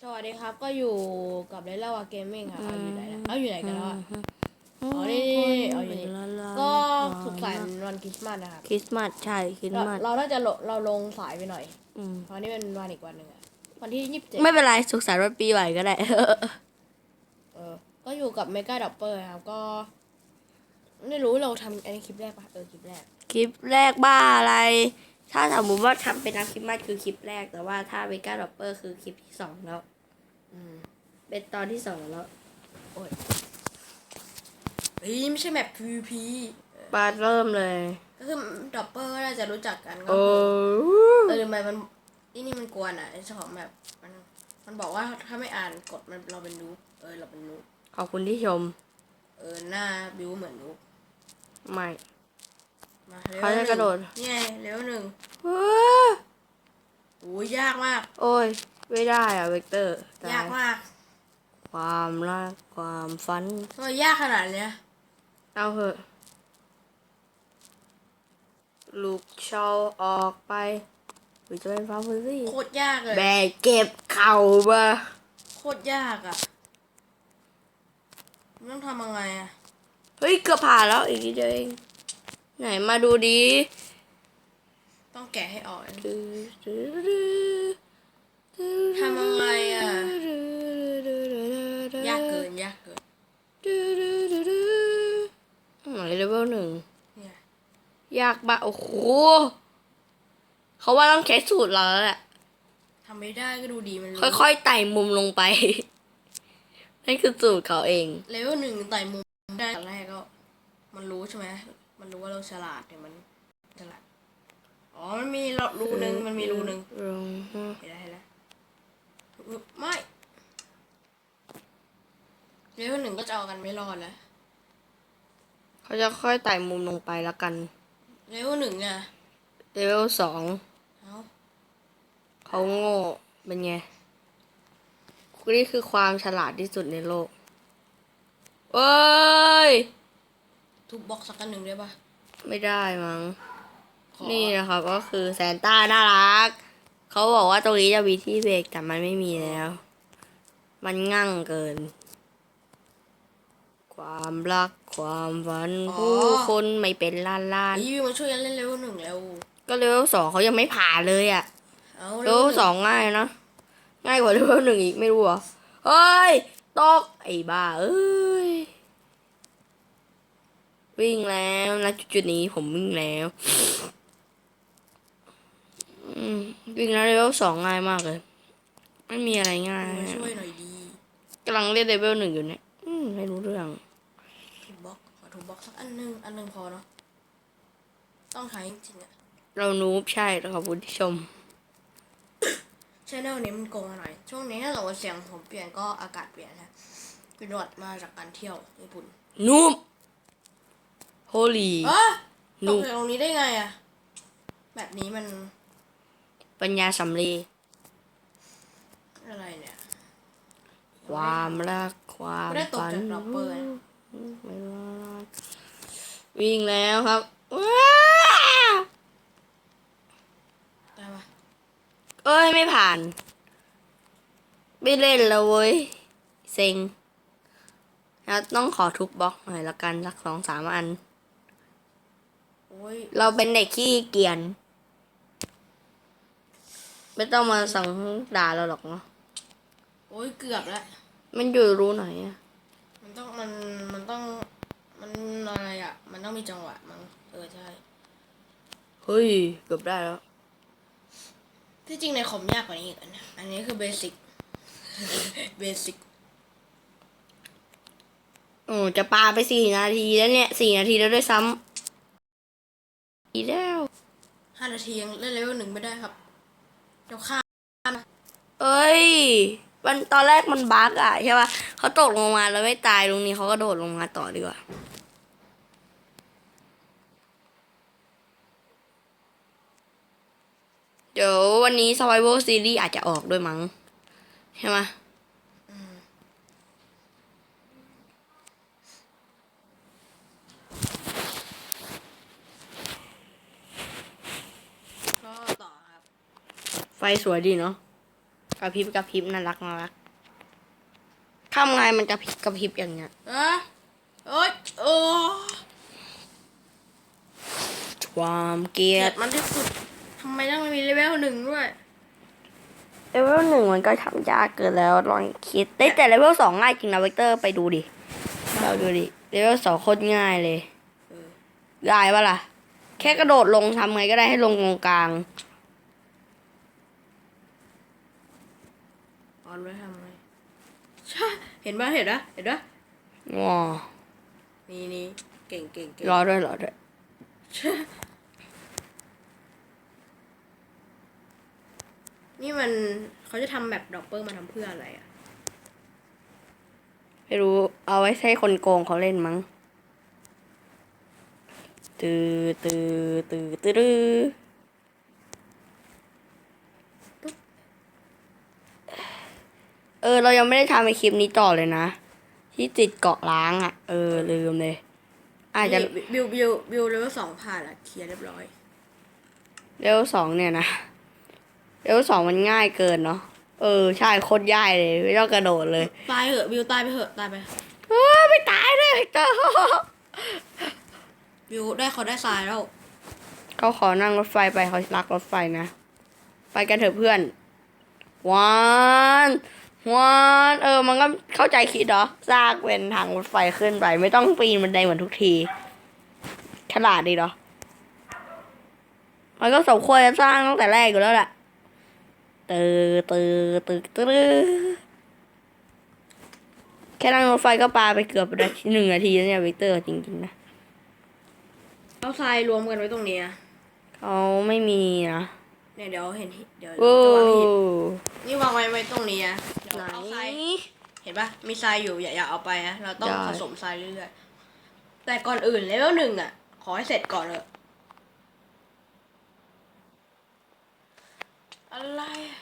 สวัสดีครับก็อยู่กับเลล่าวาเกมมิ่งครับเอาอยู่ไหนนะเอาอยู่ไหนกันแล้วอะอ๋อนี่เอาอยู่นี่ก็สุขสันต์วันคริสต์มาสนะครับคริสต์มาสใช่คริสเราต์มาสเราน่าจะลงเราลงสายไปหน่อย อืมเพราะนี่เป็นวันอีกวันหนึ่งอะวันที่ยี่สิบเจ็ดไม่เป็นไรสุขสันต์วันปีใหม่ก็ได้ เออ ก็อยู่กับเมกาดับเบิลครับก็ ไม่รู้เราทำอันนี้คลิปแรกปะเออคลิปแรก คลิปแรกบ้าอะไร ถ้าสมมติว่าทำเป็นน้ำคริสต์มาสคือคลิปแรก แต่ว่าถ้าเบก้าดอปเปอร์คือคลิปที่สองแล้ว อืม เป็นตอนที่สองแล้ว โอ้ยเฮ้ยไม่ใช่แมป PVP ปาเริ่มเลย ก็คือดับเบิลก็น่าจะรู้จักกันก็โอ้คือเออทำไมมันนี่นี่มันกวนอะไอ้เจ้าของแมปมันมันบอกว่าถ้าไม่อ่านกดมันเราเป็นนูบเออเราเป็นนูบขอบคุณที่ชม เออหน้าบิวเหมือนนูบไม่ มาเขาจะกระโดด นี่ไงเลเวลหนึ่งว้าโอ้ยยากมาก โอ้ย ไม่ได้อะเวกเตอร์ตยากมากความรักความฝันทำไมยากขนาดเนี้ยเอาเหอะลูกเชาออกไปหรือจะเป็นฟาร์มซี่โคตรยากเลยแบกเก็บเข่ามาโคตรยากอะมันต้องทำยังไงอะ เฮ้ยเกือบผ่านแล้วอีกนิดเดียวเอง ไหนมาดูดี ต้องแกะให้ออกทำยังไงอะ ยากเกิน ยากเกินไหนเลเวลหนึ่งเนี่ยยากบ้าโอ้โห เขาว่าต้องใช้สูตรเราแล้วแหละทำไม่ได้ก็ดูดีมันรู้ค่อยๆไต่มุมลงไป นั่นคือสูตรเขาเอง เลเวลหนึ่งไต่มุมได้ตอนแรกก็ มันรู้ใช่ไหม มันรู้ว่าเราฉลาดเนี่ยมันฉลาด อ๋อ มันมีรูหนึ่งมันมีรูหนึ่งลงเห็นแล้วเห็นแล้วอึ๊บไม่เลเวลหนึ่งก็จะเอากันไม่รอดแล้ว เขาจะค่อยไต่มุมลงไปแล้วกัน เลเวลหนึ่งอะ เลเวลสองเอาเขาโง่เป็นไงนี่คือความฉลาดที่สุดในโลกเอ้ยทุบบล็อกสักอันหนึ่งได้ปะ ไม่ได้มั้งขอนี่นะครับ ก็คือแซนต้าน่ารัก เขาบอกว่าตรงนี้จะมีที่เบรกแต่มันไม่มีแล้ว มันงั่งเกิน ความรักความฝันผู้คนไม่เป็นล้านล้านเฮ้ยมาช่วยกันเล่นเลเวลหนึ่งแล้วก็เลเวลสองเขายังไม่ผ่านเลยอะ่ะเอาเลเวลสองง่ายนะ ง่ายกว่าเลเวลหนึ่งอีกไม่รู้เหรอเฮ้ย ตก ไอ้บ้า เอ้ย วิ่งแล้วณจุดๆนี้ผมวิ่งแล้วอืมวิ่งแล้วเลเวลสองง่ายมากเลย ไม่มีอะไรง่ายมาช่วยหน่อยดีกำลังเล่นเลเวลหนึ่งอยู่เนี่ยอืมไม่รู้เรื่องทุบบล็อกขอทุบบล็อกสักอันหนึ่งอันหนึ่งพอเนาะต้องใช้จริงๆอะเรานูบใช่แล้วขอบคุณที่ชมชแนลนี้มันโกงหน่อยช่วงนี้ถ้าสมมติเสียงผมเปลี่ยนก็อากาศเปลี่ยนนะเป็นหวัดมาจากการเที่ยวญี่ปุ่นนูบ โฮลีเอ้ยตนูกบจากตรงนี้ได้ไงอะแบบนี้มัน ปัญญาสำลีอะไรเนี่ย ความรักความไม่ได้ตกฝันจากดรอปเปอร์นะ ไม่รอดวิ่งแล้วครับว้าได้ปะเอ้ยไม่ผ่าน ไม่เล่นแล้วเว้ย เซ็งแล้วต้องขอทุบบล็อกหน่อยละกันสักสองสามอันโอ้ย เราเป็นเด็กขี้เกียจไม่ต้องมาสั่งด่าเราหรอกเนาะโอ้ยเกือบแล้ว มันอยู่รู้ไหนอะมันต้องมันมันต้องมันอะไรอะมันต้องมีจังหวะมั้งเออใช่ เฮ้ย เกือบได้แล้ว ที่จริงในคอมยากกว่านี้อีกอันนะอันนี้คือเบสิก เบสิกโอ้จะปาไปสี่นาทีแล้วเนี่ยสี่นาทีแล้วด้วยซ้ำ อีกแล้วห้านาทียังเล่นเลเวลหนึ่งไม่ได้ครับ เดี๋ยวข้ามเอ้ย มันตอนแรกมันบั๊กอะใช่ป่ะเขาตกลงมาแล้วไม่ตายตรงนี้เขาก็โดดลงมาต่อดีกว่าเดี๋ยววันนี้ Survival Series อาจจะออกด้วยมั้ง ใช่ไหม ก็ต่อครับ ไฟ สวยดีเนาะกระพริบกระพริบน่ารักน่ารักทำไงมันกระพริบกระพริบอย่างเงี้ยอะเอ้ยโอ้ความเกลีเกลียยดดมันที่สุดทำไมต้องมีเลเวลหนึ่งด้วย เลเวลหนึ่งมันก็ทำยากเกินแล้วลองคิดได้แต่เลเวลสองง่ายจริงนะเวกเตอร์ไปดูดิเราดูดิเลเวลสองโคตรง่ายเลยเออ ง่ายปะล่ะ แค่กระโดดลงทำไงก็ได้ให้ลงตรงกลาง ออนไว้ทำไงใช่เห็นปะเห็นปะเห็นปะว้านี่นี่เก่งเก่งเก่งรอด้วยรอด้วยนี่มันเขาจะทำแบบดอกเปอร์มาทำเพื่ออะไรอะไม่รู้เอาไว้ให้คนโกงเขาเล่นมั้งตือตือตือตือ อเออ เรายังไม่ได้ทำในคลิปนี้ต่อเลยนะ ที่ติดเกาะล้างอะ เออ ลืมเลย อาจจะนี่บิวบิวบิวเลเวลสองผ่านละเคลียร์เรียบร้อย เลเวลสองเนี่ยนะ เลเวลสองมันง่ายเกินเนาะ เออ ใช่โคตรย่ายเลย ไม่ต้องกระโดดเลย ตายเหอะบิวตายไปเหอะตายไปเออไม่ตายเลยเตอร์บิวได้เขาได้ทรายแล้วเขาขอนั่งรถไฟไปเขารักรถไฟนะ ไปกันเถอะเพื่อนวาน วานเออ มันก็เข้าใจคิดเหรอสร้างเป็นทางรถไฟขึ้นไป ไม่ต้องปีนบันไดเหมือนทุกที ฉลาดดีเหรอ มันก็สมควรจะสร้างตั้งแต่แรกอยู่แล้วแหละตือตือตือตือแค่นั่งรถไฟก็ปาไปเกือบนาทีหนึ่งนาทีแล้วเนี่ยวิกเตอร์จริงๆนะเอาทรายรวมกันไว้ตรงนี้อะเขาไม่มีนะเนี่ยเดี๋ยวเห็นเดี๋ยวจะวางหินนี่วางไว้ไว้ตรงนี้อะ ไหน เอาทรายเห็นปะมีทรายอยู่อย่าอย่าเอาไปนะเราต้องได้ ผสมทรายเรื่อยๆแต่ก่อนอื่นเลเวลหนึ่งอะขอให้เสร็จก่อนเลยอะไรอะ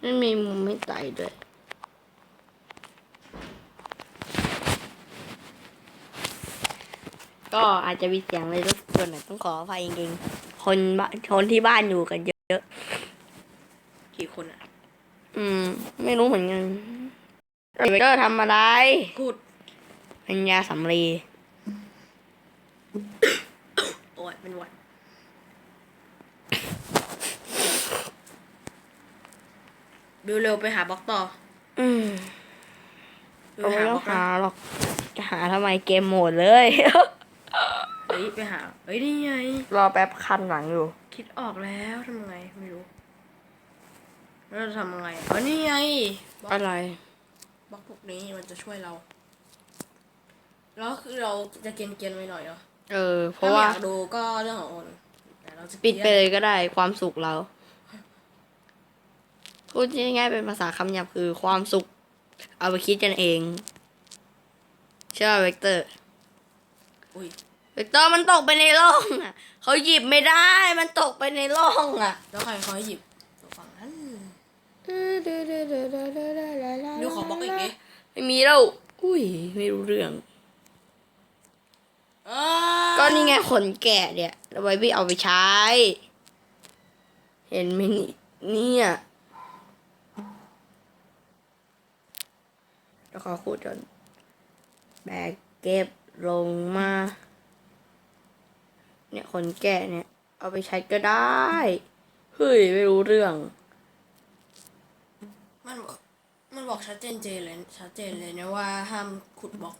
ไม่มีมุมไม่ไต่ด้วย ก็อาจจะมีเสียงเลยรบกวนหน่อยต้องขออภัยจริงๆคนบ้านคนที่บ้านอยู่กันเยอะกี่คนอะ อืม ไม่รู้เหมือนกันเวกเตอร์ทำอะไรพูดปัญญาสำลี โอ้ยเป็นหวัดบิวเร็วไปหาบล็อกต่ออืมบิวเราไปไม่หาบต้ล็อองกหานะหรอก จะหาทำไมเกมโหมดเลย เฮ้ยไปหาเฮ้ยนี่ไง รอแป๊บคันหลังอยู่ คิดออกแล้วทำไงไม่รู้แล้ว เราจะทำยังไงอ๋อนี่ไงบล็อกอะไร บล็อกพวกนี้มันจะช่วยเรา แล้วคือเราจะเกรียนๆไว้หน่อยเนาะเออ เพถ้าราะไม่ว่าอยากดูก็เรื่องของคนแต่เราจะปิดไปกรียนเลยก็ได้ความสุขเรา พูดง่ายๆเป็นภาษาคำหยาบคือความสุข เอาไปคิดกันเองเชื่อเวกเตอร์ อุ้ยเวกเตอร์มันตกไปในร่องอะเขาหยิบไม่ได้ มันตกไปในร่องอะ แล้วใครเขาให้หยิบตัวฝั่งนั้น ดูขอบล็อกอีกดิไม่มีแล้ว อุ้ย ไม่รู้เรื่องอ่าก็นี่ไงขนแกะเนี่ยเอาไว้พี่เอาไปใช้ เห็นไหมนี่เนี่ยแล้วขอคูดจนแบกเก็บลงมา เนี่ยขนแกะเนี่ย เอาไปใช้ก็ได้ เฮ้ย ไม่รู้เรื่อง มันบอกมันบอกชัดเจนเจนเลยชัดเจนเลยนะว่าห้ามขุดบล็อก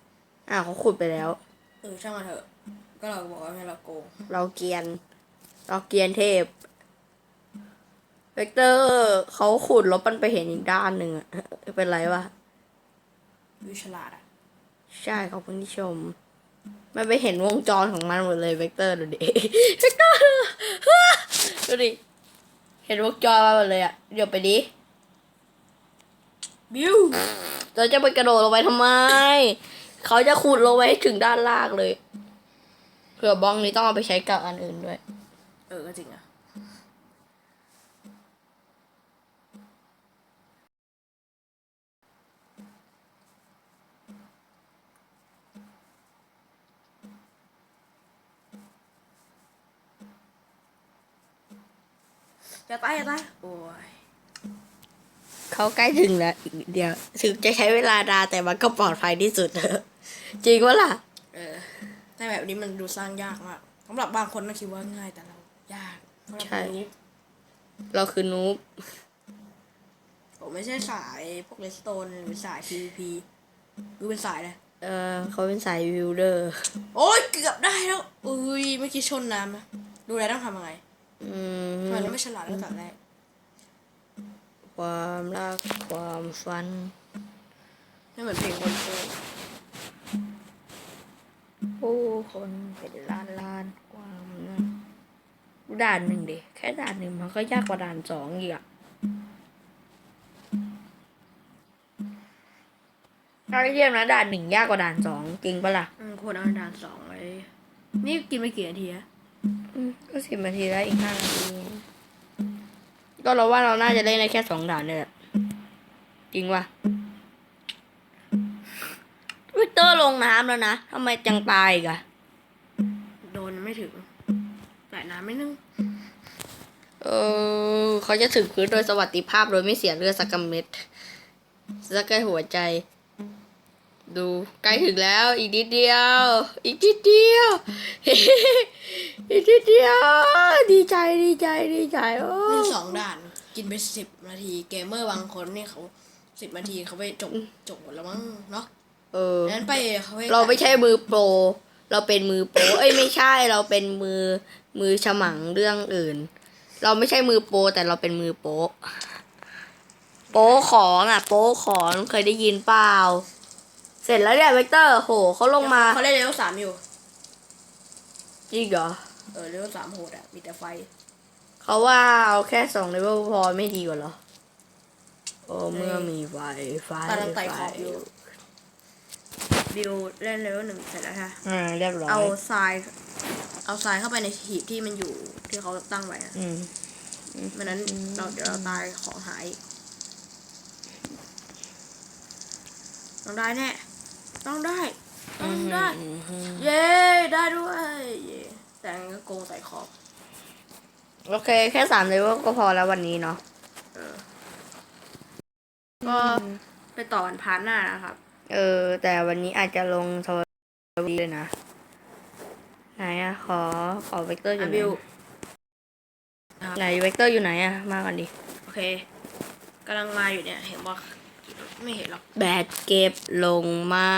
อ่าเขาขุดไปแล้วเออช่างมันเถอะ ก็เราบอกว่าให้เราโกงเราเกรียน เราเกรียนเทพเวกเตอร์เขาขุดแล้วมันไปเห็นอีกด้านหนึ่งอะเป็นไรวะวิฉลาดอะใช่ขอบคุณที่ชม มันไปเห็นวงจรของมันหมดเลยเวกเตอร์ดูดิเวกเตอร์ดูดิเห็นวงจรมาหมดเลยอะเดี๋ยวไปดิ บิวเราจะไปกระโดดลงไปทำไม เขาจะขุดลงไปให้ถึงด้านล่างเลยเผื่อบล็องนี้ต้องเอาไปใช้กับอันอื่นด้วย เออก็จริงอะอย่าตายอย่าตายโอ้ย เขาใกล้ถึงแล้วอีกนิดเดียว ถึงจะใช้เวลานานแต่มันก็ปลอดภัยที่สุด จริงวะล่ะ เออแต่แบบนี้มันดูสร้างยากมากสำหรับบางคนก็คิดว่าง่ายแต่เรายากสำหรับใช่ผมรู้เราคือนูบผมไม่ใช่สายพวกเลสโตนหรือสาย PVP ดูเป็นสายเลยเออเขาเป็นสายวิวเดอร์ โอ้ยเกือบได้แล้ว อุ้ยเมื่อกี้ชนน้ำนะดูแลต้องทำยังไงอืมทำไมเราไม่ฉลาดตั้งแต่แรก ความรักความฝันไม่เหมือนเพลงคนโตผู้คนเป็นล้านล้านความนะด่านหนึ่งดิแค่ด่านหนึ่งมันก็ยากกว่าด่านสองอีกอะถ้าเทียบนะด่านหนึ่งยากกว่าด่านสองจริงปะล่ะอืมควรเอาด่านสองไว้นี่กินไปกี่นาทีอะอืมก็สิบนาทีแล้วอีกห้านาที ก็เราว่าเราน่าจะเล่นได้แค่สองด่านเนี่ยแหละจริงว่ะวิกเตอร์ลงน้ำแล้วนะทำไมจังตายอีกอะโดนไม่ถึงไหลน้ำไม่นึง เออ เขาจะถึงพื้นโดยสวัสดิภาพโดยไม่เสียเลือดสักกำเม็ดสักแค่หัวใจ ดูใกล้ถึงแล้ว อีกนิดเดียว อีกนิดเดียว อีกนิดเดียว ดีใจดีใจดีใจโอ้เล่นสองด่าน กินไปสิบนาทีเกมเมอร์บางคนนี่เขาสิบนาทีเขาไปจบจบหมดแล้วมั้งเนาะเอองั้นไปเขาไปเราไม่ใช่มือโปร เราเป็นมือโปรเอ้ยไม่ใช่เราเป็นมือมือฉมังเรื่องอื่น เราไม่ใช่มือโปรแต่เราเป็นมือโปะโปะของอะ โปะของเคยได้ยินเปล่า เสร็จแล้วเนี่ยเวกเตอร์โหเขาลงมาเขาเล่นเลเวลสามอยู่ จริงเหรอ เออเลเวลสามโหดอะมีแต่ไฟ เขาว่าเอาแค่สองเลเวลพอไม่ดีกว่าเหรอ โอ้เมื่อมีไฟไฟกำลังไต่ขอบไฟอยู่บิวเล่นเลเวลหนึ่งเสร็จแล้วค่ะอ่าเรียบร้อย เอาทราย เอาทรายเข้าไปในหีบที่มันอยู่ที่เขาตั้งไว้อะอืมไม่นั้นเราเดี๋ยวเราตายของหายอีกต้องได้แน่ ต้องได้ ต้องได้ เย้ได้ด้วยเย้แต่งั้นก็โกงใส่ขอบ โอเค แค่สามเลเวลก็พอแล้ววันนี้เนาะเออ ก็ไปต่อกันพาร์ทหน้านะครับ เออ แต่วันนี้อาจจะลงโทรวีเลยนะ ไหนอะขอขอเวกเตอร์อยู่อะไหนบิวไหนเวกเตอร์อยู่ไหนอะมากันดิ โอเคกำลังมาอยู่เนี่ย เห็นบอก ไม่เห็นหรอก แบตเก็บลงมา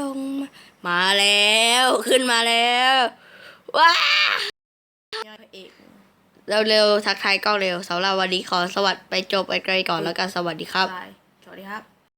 ลงมา มาแล้ว ขึ้นมาแล้ว ว้าเอดพราเร็วทักทายกล้องเร็วสำหรับวันนี้ขอสวัสดีไปจบไปไกลก่อนแล้วกันสวัสดีครับ สวัสดีครับ